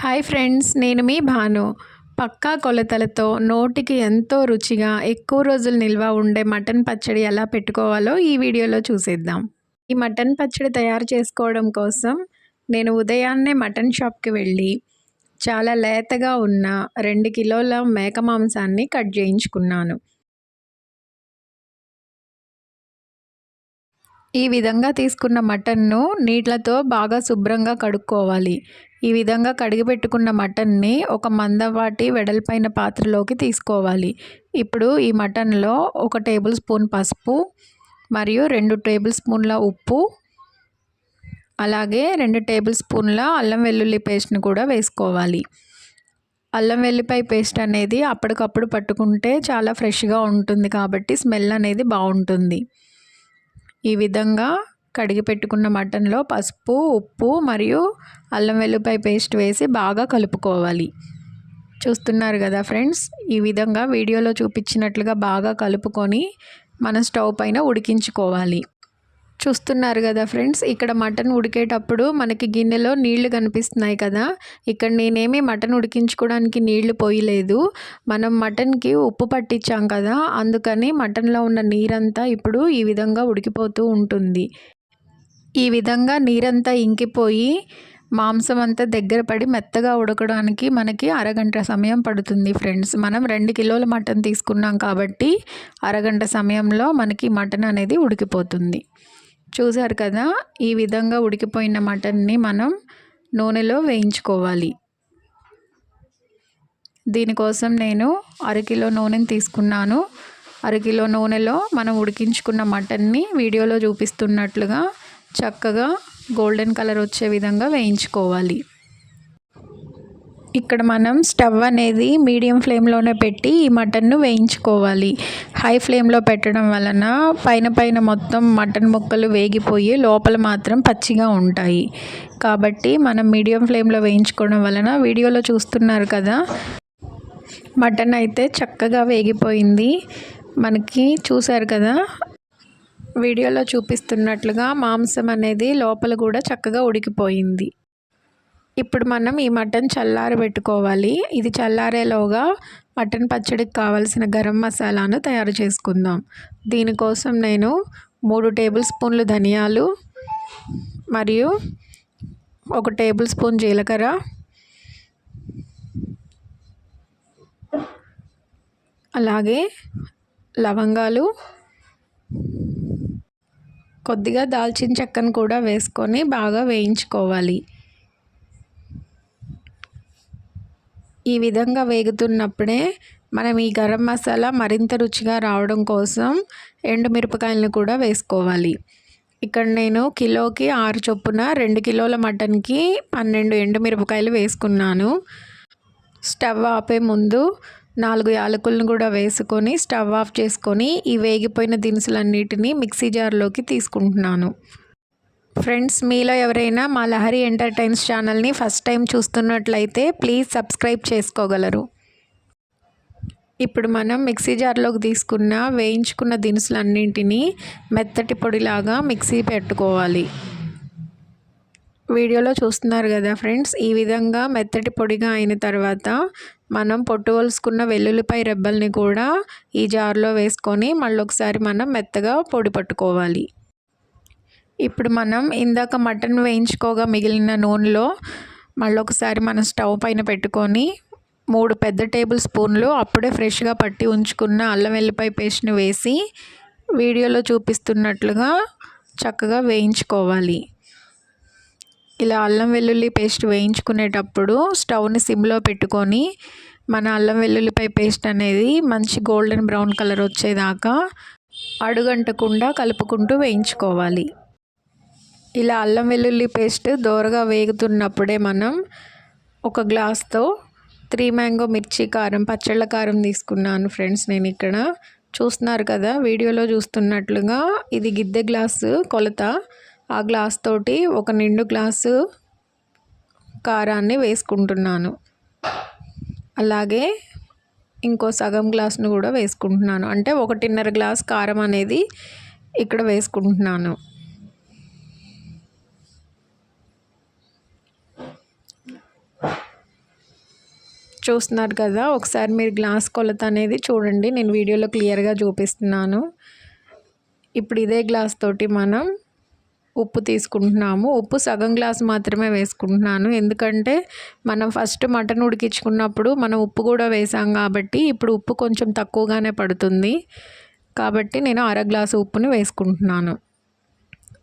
Hi friends నేను మీ భాను. పక్కా కొలతలతో నోటికి ఎంతో రుచిగా ఎక్కువ రోజులు నిల్వ ఉండే మటన్ పచ్చడి ఎలా పెట్టుకోవాలో ఈ వీడియోలో చూసేద్దాం. ఈ మటన్ పచ్చడి తయారు చేసుకోవడం కోసం నేను ఉదయాన్నే మటన్ షాప్కి వెళ్ళి చాలా లేతగా ఉన్న రెండు కిలోల మేక మాంసాన్ని కట్ చేయించుకున్నాను. ఈ విధంగా తీసుకున్న మటన్ను నీళ్ళతో బాగా శుభ్రంగా కడుక్కోవాలి. ఈ విధంగా కడిగి పెట్టుకున్న మటన్ని ఒక మందపాటి వెడల్పైన పాత్రలోకి తీసుకోవాలి. ఇప్పుడు ఈ మటన్లో ఒక టేబుల్ స్పూన్ పసుపు మరియు రెండు టేబుల్ స్పూన్ల ఉప్పు అలాగే రెండు టేబుల్ స్పూన్ల అల్లం వెల్లుల్లి పేస్ట్ని కూడా వేసుకోవాలి. అల్లం వెల్లిపాయ పేస్ట్ అనేది అప్పటికప్పుడు పట్టుకుంటే చాలా ఫ్రెష్గా ఉంటుంది కాబట్టి స్మెల్ అనేది బాగుంటుంది. ఈ విధంగా కడిగి పెట్టుకున్న మటన్లో పసుపు ఉప్పు మరియు అల్లం వెల్లుల్లిపాయ పేస్ట్ వేసి బాగా కలుపుకోవాలి. చూస్తున్నారు కదా ఫ్రెండ్స్ ఈ విధంగా వీడియోలో చూపించినట్లుగా బాగా కలుపుకొని మన స్టవ్ పైన ఉడికించుకోవాలి. చూస్తున్నారు కదా ఫ్రెండ్స్ ఇక్కడ మటన్ ఉడికేటప్పుడు మనకి గిన్నెలో నీళ్ళు కనిపిస్తున్నాయి కదా. ఇక్కడ నేనేమి మటన్ ఉడికించుకోవడానికి నీళ్ళు పోయలేదు. మనం మటన్కి ఉప్పు పట్టించాం కదా అందుకని మటన్లో ఉన్న నీరంతా ఇప్పుడు ఈ విధంగా ఉడికిపోతూ ఉంటుంది. ఈ విధంగా నీరంతా ఇంకిపోయి మాంసం అంతా దగ్గర పడి మెత్తగా ఉడకడానికి మనకి అరగంట సమయం పడుతుంది ఫ్రెండ్స్. మనం రెండు కిలోల మటన్ తీసుకున్నాం కాబట్టి అరగంట సమయంలో మనకి మటన్ అనేది ఉడికిపోతుంది. చూసారు కదా ఈ విధంగా ఉడికిపోయిన మటన్ని మనం నూనెలో వేయించుకోవాలి. దీనికోసం నేను అరకిలో నూనెని తీసుకున్నాను. అరకిలో నూనెలో మనం ఉడికించుకున్న మటన్ని వీడియోలో చూపిస్తున్నట్లుగా చక్కగా గోల్డెన్ కలర్ వచ్చే విధంగా వేయించుకోవాలి. ఇక్కడ మనం స్టవ్ అనేది మీడియం ఫ్లేమ్లోనే పెట్టి ఈ మటన్ను వేయించుకోవాలి. హై ఫ్లేమ్లో పెట్టడం వలన పైన పైన మొత్తం మటన్ ముక్కలు వేగిపోయి లోపల మాత్రం పచ్చిగా ఉంటాయి. కాబట్టి మనం మీడియం ఫ్లేమ్లో వేయించుకోవడం వలన వీడియోలో చూస్తున్నారు కదా మటన్ అయితే చక్కగా వేగిపోయింది. మనకి చూసారు కదా వీడియోలో చూపిస్తున్నట్లుగా మాంసం అనేది లోపల కూడా చక్కగా ఉడికిపోయింది. ఇప్పుడు మనం ఈ మటన్ చల్లారి పెట్టుకోవాలి. ఇది చల్లారేలోగా మటన్ పచ్చడికి కావాల్సిన గరం మసాలాను తయారు చేసుకుందాం. దీనికోసం నేను మూడు టేబుల్ స్పూన్లు ధనియాలు మరియు ఒక టేబుల్ స్పూన్ జీలకర్ర అలాగే లవంగాలు కొద్దిగా దాల్చిన చెక్కను కూడా వేసుకొని బాగా వేయించుకోవాలి. ఈ విధంగా వేగుతున్నప్పుడే మనం ఈ గరం మసాలా మరింత రుచిగా రావడం కోసం ఎండుమిరపకాయలను కూడా వేసుకోవాలి. ఇక్కడ నేను కిలోకి ఆరు చొప్పున రెండు కిలోల మటన్కి పన్నెండు ఎండుమిరపకాయలు వేసుకున్నాను. స్టవ్ ఆపే ముందు నాలుగు యాలకులను కూడా వేసుకొని స్టవ్ ఆఫ్ చేసుకొని ఈ వేగిపోయిన దినుసులన్నిటినీ మిక్సీ జార్లోకి తీసుకుంటున్నాను. ఫ్రెండ్స్ మీలో ఎవరైనా మా లహరి ఎంటర్టైన్స్ ఛానల్ని ఫస్ట్ టైం చూస్తున్నట్లయితే ప్లీజ్ సబ్స్క్రైబ్ చేసుకోగలరు. ఇప్పుడు మనం మిక్సీ జార్లోకి తీసుకున్న వేయించుకున్న దినుసులన్నింటినీ మెత్తటి పొడిలాగా మిక్సీ పెట్టుకోవాలి. వీడియోలో చూస్తున్నారు కదా ఫ్రెండ్స్ ఈ విధంగా మెత్తటి పొడిగా అయిన తర్వాత మనం పొట్టు వలుసుకున్న వెల్లుల్లిపై రెబ్బల్ని కూడా ఈ జార్లో వేసుకొని మళ్ళీ ఒకసారి మనం మెత్తగా పొడి పట్టుకోవాలి. ఇప్పుడు మనం ఇందాక మటన్ వేయించుకోగా మిగిలిన నూనెలో మళ్ళీ ఒకసారి మనం స్టవ్ పైన పెట్టుకొని మూడు పెద్ద టేబుల్ స్పూన్లు అప్పుడే ఫ్రెష్గా పట్టి ఉంచుకున్న అల్లం వెల్లిపాయ పేస్ట్ని వేసి వీడియోలో చూపిస్తున్నట్లుగా చక్కగా వేయించుకోవాలి. ఇలా అల్లం వెల్లుల్లి పేస్ట్ వేయించుకునేటప్పుడు స్టవ్ని సిమ్లో పెట్టుకొని మన అల్లం వెల్లుల్లిపై పేస్ట్ అనేది మంచి గోల్డెన్ బ్రౌన్ కలర్ వచ్చేదాకా అడుగంటకుండా కలుపుకుంటూ వేయించుకోవాలి. ఇలా అల్లం వెల్లుల్లి పేస్ట్ దోరగా వేగుతున్నప్పుడే మనం ఒక గ్లాస్తో త్రీ మ్యాంగో మిర్చి కారం పచ్చళ్ళ కారం తీసుకున్నాను ఫ్రెండ్స్ నేను ఇక్కడ. చూస్తున్నారు కదా వీడియోలో చూస్తున్నట్లుగా ఇది గిద్దె గ్లాసు కొలత. ఆ గ్లాస్ తోటి ఒక నిండు గ్లాసు కారాన్ని వేసుకుంటున్నాను. అలాగే ఇంకో సగం గ్లాస్ను కూడా వేసుకుంటున్నాను. అంటే ఒకటిన్నర గ్లాస్ కారం అనేది ఇక్కడ వేసుకుంటున్నాను. చూస్తున్నారు కదా ఒకసారి మీరు గ్లాస్ కొలత అనేది చూడండి. నేను వీడియోలో క్లియర్గా చూపిస్తున్నాను. ఇప్పుడు ఇదే గ్లాస్ తోటి మనం ఉప్పు తీసుకుంటున్నాము. ఉప్పు సగం గ్లాస్ మాత్రమే వేసుకుంటున్నాను. ఎందుకంటే మనం ఫస్ట్ మటన్ ఉడికించుకున్నప్పుడు మనం ఉప్పు కూడా వేసాం కాబట్టి ఇప్పుడు ఉప్పు కొంచెం తక్కువగానే పడుతుంది. కాబట్టి నేను అర గ్లాసు ఉప్పుని వేసుకుంటున్నాను.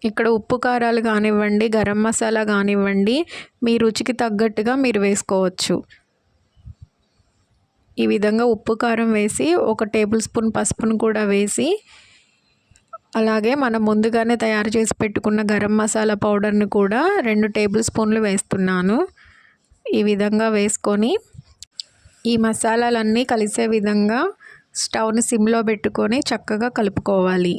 ఇక్కడ ఉప్పు కారాలు కానివ్వండి గరం మసాలా కానివ్వండి మీ రుచికి తగ్గట్టుగా మీరు వేసుకోవచ్చు. ఈ విధంగా ఉప్పు కారం వేసి ఒక టేబుల్ స్పూన్ పసుపును కూడా వేసి అలాగే మనం ముందుగానే తయారు చేసి పెట్టుకున్న గరం మసాలా పౌడర్ని కూడా రెండు టేబుల్ స్పూన్లు వేస్తున్నాను. ఈ విధంగా వేసుకొని ఈ మసాలాలన్నీ కలిసే విధంగా స్టవ్ని సిమ్లో పెట్టుకొని చక్కగా కలుపుకోవాలి.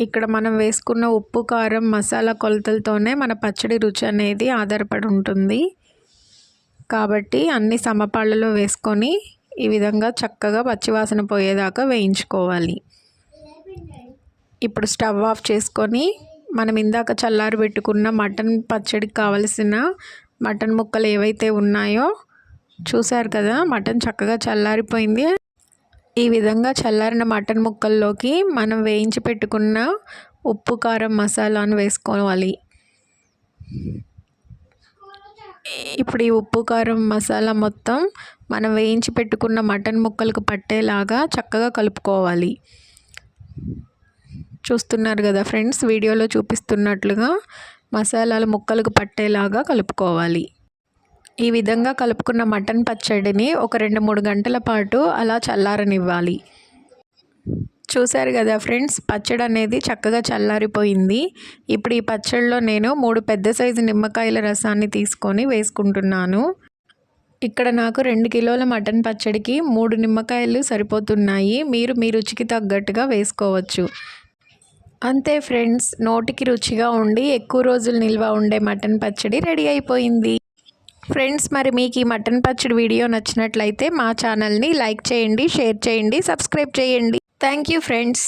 ఇక్కడ మనం వేసుకున్న ఉప్పు కారం మసాలా కొలతలతోనే మన పచ్చడి రుచి అనేది ఆధారపడి ఉంటుంది. కాబట్టి అన్ని సమపాళ్ళలో వేసుకొని ఈ విధంగా చక్కగా పచ్చివాసన పోయేదాకా వేయించుకోవాలి. ఇప్పుడు స్టవ్ ఆఫ్ చేసుకొని మనం ఇందాక చల్లారి పెట్టుకున్న మటన్ పచ్చడికి కావలసిన మటన్ ముక్కలు ఏవైతే ఉన్నాయో చూశారు కదా మటన్ చక్కగా చల్లారిపోయింది. ఈ విధంగా చల్లారిన మటన్ ముక్కల్లోకి మనం వేయించి పెట్టుకున్న ఉప్పు కారం మసాలాను వేసుకోవాలి. ఇప్పుడు ఈ ఉప్పు కారం మసాలా మొత్తం మనం వేయించి పెట్టుకున్న మటన్ ముక్కలకు పట్టేలాగా చక్కగా కలుపుకోవాలి. చూస్తున్నారు కదా ఫ్రెండ్స్ వీడియోలో చూపిస్తున్నట్లుగా మసాలాలు ముక్కలకు పట్టేలాగా కలుపుకోవాలి. ఈ విధంగా కలుపుకున్న మటన్ పచ్చడిని ఒక రెండు మూడు గంటల పాటు అలా చల్లారనివ్వాలి. చూశారు కదా ఫ్రెండ్స్ పచ్చడి అనేది చక్కగా చల్లారిపోయింది. ఇప్పుడు ఈ పచ్చడిలో నేను మూడు పెద్ద సైజు నిమ్మకాయల రసాన్ని తీసుకొని వేసుకుంటున్నాను. ఇక్కడ నాకు రెండు కిలోల మటన్ పచ్చడికి మూడు నిమ్మకాయలు సరిపోతున్నాయి. మీరు మీ రుచికి తగ్గట్టుగా వేసుకోవచ్చు. అంతే ఫ్రెండ్స్ నోటికి రుచిగా ఉండి ఎక్కువ రోజులు నిల్వ ఉండే మటన్ పచ్చడి రెడీ అయిపోయింది. ఫ్రెండ్స్ మరి మీకు ఈ మటన్ పచ్చడి వీడియో నచ్చినట్లయితే మా ఛానల్ని లైక్ చేయండి షేర్ చేయండి సబ్స్క్రైబ్ చేయండి. Thank you friends.